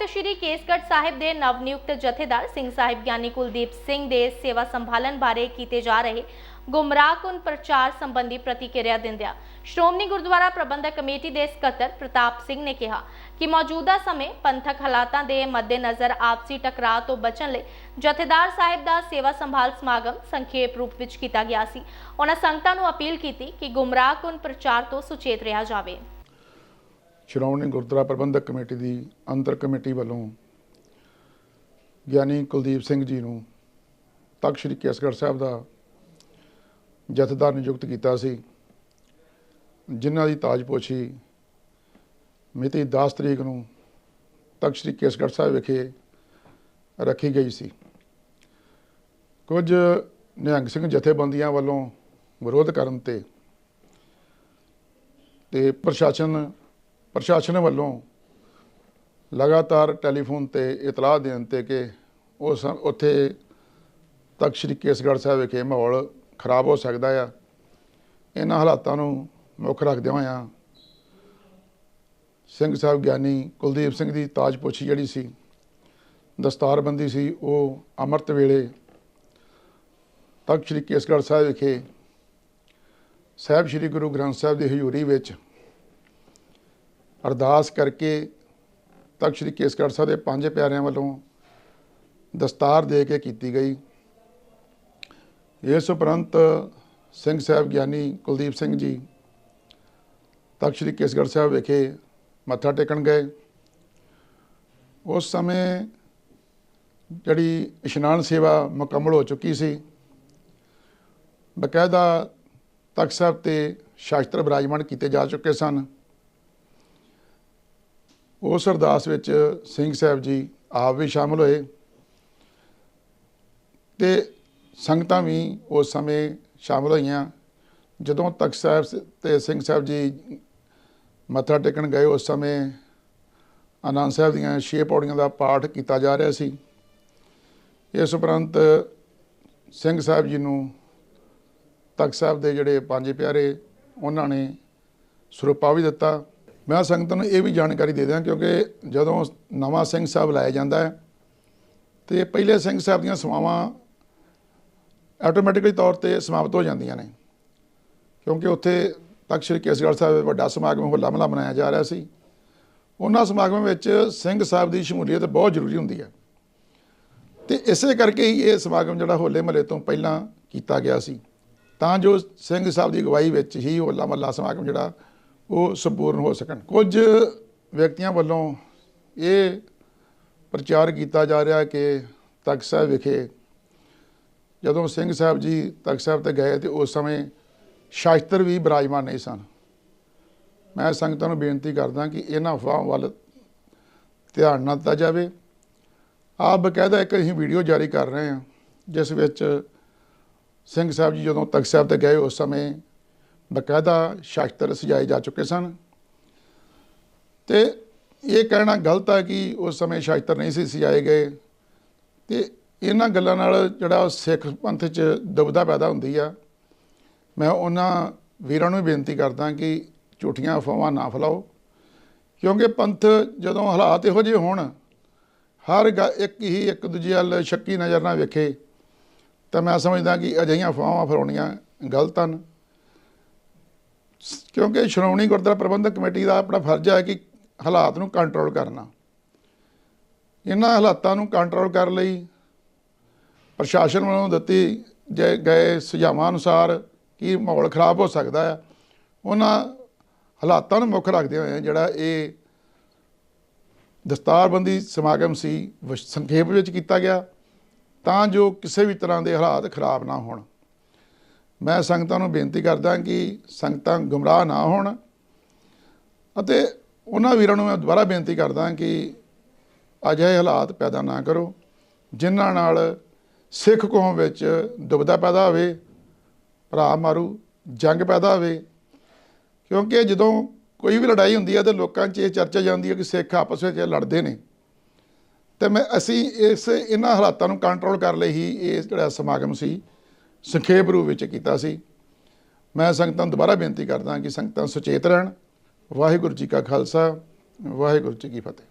ਤਖਤ ਸ੍ਰੀ ਕੇਸਗੜ੍ਹ ਸਾਹਿਬ ਦੇ ਨਵਨਿਯੁਕਤ ਜਥੇਦਾਰ ਸਿੰਘ ਸਾਹਿਬ ਗਿਆਨੀ ਕੁਲਦੀਪ ਸਿੰਘ ਦੇ ਸੇਵਾ ਸੰਭਾਲਣ ਬਾਰੇ ਕੀਤੇ ਜਾ ਰਹੇ ਗੁੰਮਰਾਹਕੁਨ ਪ੍ਰਚਾਰ ਸੰਬੰਧੀ ਪ੍ਰਤੀਕਿਰਿਆ ਦਿੰਦਿਆਂ ਸ਼੍ਰੋਮਣੀ ਗੁਰਦੁਆਰਾ ਪ੍ਰਬੰਧਕ ਕਮੇਟੀ ਦੇ ਸਕੱਤਰ ਪ੍ਰਤਾਪ ਸਿੰਘ ਨੇ ਕਿਹਾ ਕਿ ਮੌਜੂਦਾ ਸਮੇਂ ਪੰਥਕ ਹਾਲਾਤਾਂ ਦੇ ਮੱਦੇਨਜ਼ਰ ਆਪਸੀ ਟਕਰਾਅ ਤੋਂ ਬਚਣ ਲਈ ਜਥੇਦਾਰ ਸਾਹਿਬ ਦਾ ਸੇਵਾ ਸੰਭਾਲ ਸਮਾਗਮ ਸੰਖੇਪ ਰੂਪ ਵਿੱਚ ਕੀਤਾ ਗਿਆ ਸੀ। ਉਹਨਾਂ ਸੰਗਤਾਂ ਨੂੰ ਅਪੀਲ ਕੀਤੀ ਕਿ ਗੁੰਮਰਾਹਕੁਨ ਪ੍ਰਚਾਰ ਤੋਂ ਸੁਚੇਤ ਰਿਹਾ ਜਾਵੇ। ਸ਼੍ਰੋਮਣੀ ਗੁਰਦੁਆਰਾ ਪ੍ਰਬੰਧਕ ਕਮੇਟੀ ਦੀ ਅੰਤਰ ਕਮੇਟੀ ਵੱਲੋਂ ਗਿਆਨੀ ਕੁਲਦੀਪ ਸਿੰਘ ਜੀ ਨੂੰ ਤਖਤ ਸ੍ਰੀ ਕੇਸਗੜ੍ਹ ਸਾਹਿਬ ਦਾ ਜਥੇਦਾਰ ਨਿਯੁਕਤ ਕੀਤਾ ਸੀ, ਜਿਨ੍ਹਾਂ ਦੀ ਤਾਜਪੋਸ਼ੀ ਮਿਤੀ 10 ਤਰੀਕ ਨੂੰ ਤਖਤ ਸ੍ਰੀ ਕੇਸਗੜ੍ਹ ਸਾਹਿਬ ਵਿਖੇ ਰੱਖੀ ਗਈ ਸੀ। ਕੁਝ ਨਿਹੰਗ ਸਿੰਘ ਜਥੇਬੰਦੀਆਂ ਵੱਲੋਂ ਵਿਰੋਧ ਕਰਨ ਤੇ ਤੇ ਪ੍ਰਸ਼ਾਸਨ ਪ੍ਰਸ਼ਾਸਨ ਵੱਲੋਂ ਲਗਾਤਾਰ ਟੈਲੀਫੋਨ ਤੇ ਇਤਲਾਹ ਦੇਣ ਤੇ ਕਿ ਉਸ ਉੱਥੇ ਤਖਤ ਸ੍ਰੀ ਕੇਸਗੜ੍ਹ ਸਾਹਿਬ ਵਿਖੇ ਮਾਹੌਲ ਖਰਾਬ ਹੋ ਸਕਦਾ ਆ। ਇਹਨਾਂ ਹਾਲਾਤਾਂ ਨੂੰ ਮੁੱਖ ਰੱਖਦਿਆਂ ਹੋਇਆਂ ਸਿੰਘ ਸਾਹਿਬ ਗਿਆਨੀ ਕੁਲਦੀਪ ਸਿੰਘ ਦੀ ਤਾਜਪੋਸ਼ੀ ਜਿਹੜੀ ਸੀ, ਦਸਤਾਰਬੰਦੀ ਸੀ, ਉਹ ਅੰਮ੍ਰਿਤ ਵੇਲੇ ਤਖਤ ਸ੍ਰੀ ਕੇਸਗੜ੍ਹ ਸਾਹਿਬ ਵਿਖੇ ਸਾਹਿਬ ਸ੍ਰੀ ਗੁਰੂ ਗ੍ਰੰਥ ਸਾਹਿਬ ਦੀ ਹਜ਼ੂਰੀ ਵਿੱਚ ਅਰਦਾਸ ਕਰਕੇ ਤਖਤ ਸ੍ਰੀ ਕੇਸਗੜ੍ਹ ਸਾਹਿਬ ਦੇ ਪੰਜ ਪਿਆਰਿਆਂ ਵੱਲੋਂ ਦਸਤਾਰ ਦੇ ਕੇ ਕੀਤੀ ਗਈ। ਇਸ ਉਪਰੰਤ ਸਿੰਘ ਸਾਹਿਬ ਗਿਆਨੀ ਕੁਲਦੀਪ ਸਿੰਘ ਜੀ ਤਖਤ ਸ੍ਰੀ ਕੇਸਗੜ੍ਹ ਸਾਹਿਬ ਵਿਖੇ ਮੱਥਾ ਟੇਕਣ ਗਏ। ਉਸ ਸਮੇਂ ਜਿਹੜੀ ਇਸ਼ਨਾਨ ਸੇਵਾ ਮੁਕੰਮਲ ਹੋ ਚੁੱਕੀ ਸੀ। ਬਕਾਇਦਾ ਤਖਤ ਸਾਹਿਬ ਤੇ ਸ਼ਾਸਤਰ ਬਿਰਾਜਮਾਨ ਕੀਤੇ ਜਾ ਚੁੱਕੇ ਸਨ। ਉਸ ਅਰਦਾਸ ਵਿੱਚ ਸਿੰਘ ਸਾਹਿਬ ਜੀ ਆਪ ਵੀ ਸ਼ਾਮਲ ਹੋਏ ਤੇ ਸੰਗਤਾਂ ਵੀ ਉਸ ਸਮੇਂ ਸ਼ਾਮਲ ਹੋਈਆਂ। ਜਦੋਂ ਤਖਤ ਸਾਹਿਬ ਸ- ਤੇ ਸਿੰਘ ਸਾਹਿਬ ਜੀ ਮੱਥਾ ਟੇਕਣ ਗਏ, ਉਸ ਸਮੇਂ ਆਨੰਦ ਸਾਹਿਬ ਦੀਆਂ ਛੇ ਪੌੜੀਆਂ ਦਾ ਪਾਠ ਕੀਤਾ ਜਾ ਰਿਹਾ ਸੀ। ਇਸ ਉਪਰੰਤ ਸਿੰਘ ਸਾਹਿਬ ਜੀ ਨੂੰ ਤਖਤ ਸਾਹਿਬ ਦੇ ਜਿਹੜੇ ਪੰਜ ਪਿਆਰੇ, ਉਹਨਾਂ ਨੇ ਸਰੂਪਾ ਵੀ ਦਿੱਤਾ। ਮੈਂ ਸੰਗਤ ਨੂੰ ਇਹ ਵੀ ਜਾਣਕਾਰੀ ਦੇ ਦਿਆਂ ਕਿਉਂਕਿ ਜਦੋਂ ਨਵਾਂ ਸਿੰਘ ਸਾਹਿਬ ਲਾਇਆ ਜਾਂਦਾ ਹੈ ਤੇ ਪਹਿਲੇ ਸਿੰਘ ਸਾਹਿਬ ਦੀਆਂ ਸੇਵਾਵਾਂ ਆਟੋਮੈਟਿਕਲੀ ਤੌਰ ਤੇ ਸਮਾਪਤ ਹੋ ਜਾਂਦੀਆਂ ਨੇ। ਕਿਉਂਕਿ ਉੱਥੇ ਤਖਤ ਸ੍ਰੀ ਕੇਸਗੜ੍ਹ ਸਾਹਿਬ ਵੱਡਾ ਸਮਾਗਮ ਹੋਲਾ ਮਹੱਲਾ ਮਨਾਇਆ ਜਾ ਰਿਹਾ ਸੀ। ਉਹਨਾਂ ਸਮਾਗਮ ਵਿੱਚ ਸਿੰਘ ਸਾਹਿਬ ਦੀ ਸ਼ਮੂਲੀਅਤ ਬਹੁਤ ਜ਼ਰੂਰੀ ਹੁੰਦੀ ਹੈ। ਤੇ ਇਸੇ ਕਰਕੇ ਹੀ ਇਹ ਸਮਾਗਮ ਜਿਹੜਾ ਹੋਲੇ ਮਹੱਲੇ ਤੋਂ ਪਹਿਲਾਂ ਕੀਤਾ ਗਿਆ ਸੀ। ਤਾਂ ਜੋ ਸਿੰਘ ਸਾਹਿਬ ਦੀ ਅਗਵਾਈ ਵਿੱਚ ਹੀ ਹੋਲਾ ਮਹੱਲਾ ਸਮਾਗਮ ਜਿਹੜਾ ਉਹ ਸੰਪੂਰਨ ਹੋ ਸਕਣ। ਕੁਝ ਵਿਅਕਤੀਆਂ ਵੱਲੋਂ ਇਹ ਪ੍ਰਚਾਰ ਕੀਤਾ ਜਾ ਰਿਹਾ ਕਿ ਤਖਤ ਸਾਹਿਬ ਵਿਖੇ ਜਦੋਂ ਸਿੰਘ ਸਾਹਿਬ ਜੀ ਤਖਤ ਸਾਹਿਬ ਤੇ ਗਏ ਤੇ ਉਸ ਸਮੇਂ ਸ਼ਾਸਤਰ ਵੀ ਬਿਰਾਜਮਾਨ ਨਹੀਂ ਸਨ। ਮੈਂ ਸੰਗਤਾਂ ਨੂੰ ਬੇਨਤੀ ਕਰਦਾ ਕਿ ਇਹਨਾਂ ਅਫਵਾਹਾਂ ਵੱਲ ਧਿਆਨ ਨਾ ਦਿੱਤਾ ਜਾਵੇ। ਆਪ ਬਕਾਇਦਾ ਇੱਕ ਅਸੀਂ ਵੀਡੀਓ ਜਾਰੀ ਕਰ ਰਹੇ ਹਾਂ, ਜਿਸ ਵਿੱਚ ਸਿੰਘ ਸਾਹਿਬ ਜੀ ਜਦੋਂ ਤਖਤ ਸਾਹਿਬ ਤੇ ਗਏ ਉਸ ਸਮੇਂ ਬਕਾਇਦਾ ਸ਼ਾਸਤਰ ਸਜਾਏ ਜਾ ਚੁੱਕੇ ਸਨ। ਤੇ ਇਹ ਕਹਿਣਾ ਗਲਤ ਹੈ ਕਿ ਉਸ ਸਮੇਂ ਸ਼ਾਸਤਰ ਨਹੀਂ ਸੀ ਸਜਾਏ ਗਏ। ਤੇ ਇਹਨਾਂ ਗੱਲਾਂ ਨਾਲ ਜਿਹੜਾ ਸਿੱਖ ਪੰਥ 'ਚ ਦੁਬਦਾ ਪੈਦਾ ਹੁੰਦੀ ਆ। ਮੈਂ ਉਹਨਾਂ ਵੀਰਾਂ ਨੂੰ ਵੀ ਬੇਨਤੀ ਕਰਦਾ ਕਿ ਝੂਠੀਆਂ ਅਫਵਾਹਾਂ ਨਾ ਫੈਲਾਓ। ਕਿਉਂਕਿ ਪੰਥ ਜਦੋਂ ਹਾਲਾਤ ਇਹੋ ਜਿਹੇ ਹੋਣ, ਹਰ ਗ- ਇੱਕ ਹੀ ਇੱਕ ਦੂਜੇ ਵੱਲ ਸ਼ੱਕੀ ਨਜ਼ਰ ਨਾਲ ਵੇਖੇ, ਤਾਂ ਮੈਂ ਸਮਝਦਾ ਕਿ ਅਜਿਹੀਆਂ ਅਫਵਾਹਾਂ ਫੈਲਾਉਣੀਆਂ ਗਲਤ ਹਨ। ਕਿਉਂਕਿ ਸ਼੍ਰੋਮਣੀ ਗੁਰਦੁਆਰਾ ਪ੍ਰਬੰਧਕ ਕਮੇਟੀ ਦਾ ਆਪਣਾ ਫਰਜ਼ ਹੈ ਕਿ ਹਾਲਾਤ ਨੂੰ ਕੰਟਰੋਲ ਕਰਨਾ। ਇਹਨਾਂ ਹਾਲਾਤਾਂ ਨੂੰ ਕੰਟਰੋਲ ਕਰਨ ਲਈ ਪ੍ਰਸ਼ਾਸਨ ਵੱਲੋਂ ਦਿੱਤੀ ਜੇ ਗਏ ਸੁਝਾਵਾਂ ਅਨੁਸਾਰ ਕੀ ਮਾਹੌਲ ਖਰਾਬ ਹੋ ਸਕਦਾ ਹੈ, ਉਹਨਾਂ ਹਾਲਾਤਾਂ ਨੂੰ ਮੁੱਖ ਰੱਖਦੇ ਹੋਏ ਜਿਹੜਾ ਇਹ ਦਸਤਾਰਬੰਦੀ ਸਮਾਗਮ ਸੀ, ਵਿਸ਼- ਸੰਖੇਪ ਵਿੱਚ ਕੀਤਾ ਗਿਆ ਤਾਂ ਜੋ ਕਿਸੇ ਵੀ ਤਰ੍ਹਾਂ ਦੇ ਹਾਲਾਤ ਖਰਾਬ ਨਾ ਹੋਣ। ਮੈਂ ਸੰਗਤਾਂ ਨੂੰ ਬੇਨਤੀ ਕਰਦਾ ਕਿ ਸੰਗਤਾਂ ਗੁੰਮਰਾਹ ਨਾ ਹੋਣ ਅਤੇ ਉਹਨਾਂ ਵੀਰਾਂ ਨੂੰ ਮੈਂ ਦੁਬਾਰਾ ਬੇਨਤੀ ਕਰਦਾ ਕਿ ਅਜਿਹੇ ਹਾਲਾਤ ਪੈਦਾ ਨਾ ਕਰੋ, ਜਿਨ੍ਹਾਂ ਨਾਲ ਸਿੱਖ ਕੌਮ ਵਿੱਚ ਦੁਬਦਾ ਪੈਦਾ ਹੋਵੇ, ਭਰਾ ਮਾਰੂ, ਜੰਗ ਪੈਦਾ ਹੋਵੇ। ਕਿਉਂਕਿ ਜਦੋਂ ਕੋਈ ਵੀ ਲੜਾਈ ਹੁੰਦੀ ਹੈ ਤੇ ਲੋਕਾਂ 'ਚ ਇਹ ਚਰਚਾ ਜਾਂਦੀ ਹੈ ਕਿ ਸਿੱਖ ਆਪਸ ਵਿੱਚ ਲੜਦੇ ਨੇ। ਤੇ ਮੈਂ ਅਸੀਂ ਇਸ ਇਹਨਾਂ ਹਾਲਾਤਾਂ ਨੂੰ ਕੰਟਰੋਲ ਕਰ ਲਈ ਹੀ ਇਹ ਜਿਹੜਾ ਸਮਾਗਮ ਸੀ ਸੰਖੇਪ ਰੂਪ ਵਿੱਚ ਕੀਤਾ ਸੀ। ਮੈਂ ਸੰਗਤਾਂ ਨੂੰ ਦੁਬਾਰਾ ਬੇਨਤੀ ਕਰਦਾ ਕਿ ਸੰਗਤਾਂ ਸੁਚੇਤ ਰਹਿਣ। ਵਾਹਿਗੁਰੂ ਜੀ ਕਾ ਖਾਲਸਾ, ਵਾਹਿਗੁਰੂ ਜੀ ਕੀ ਫਤਿਹ।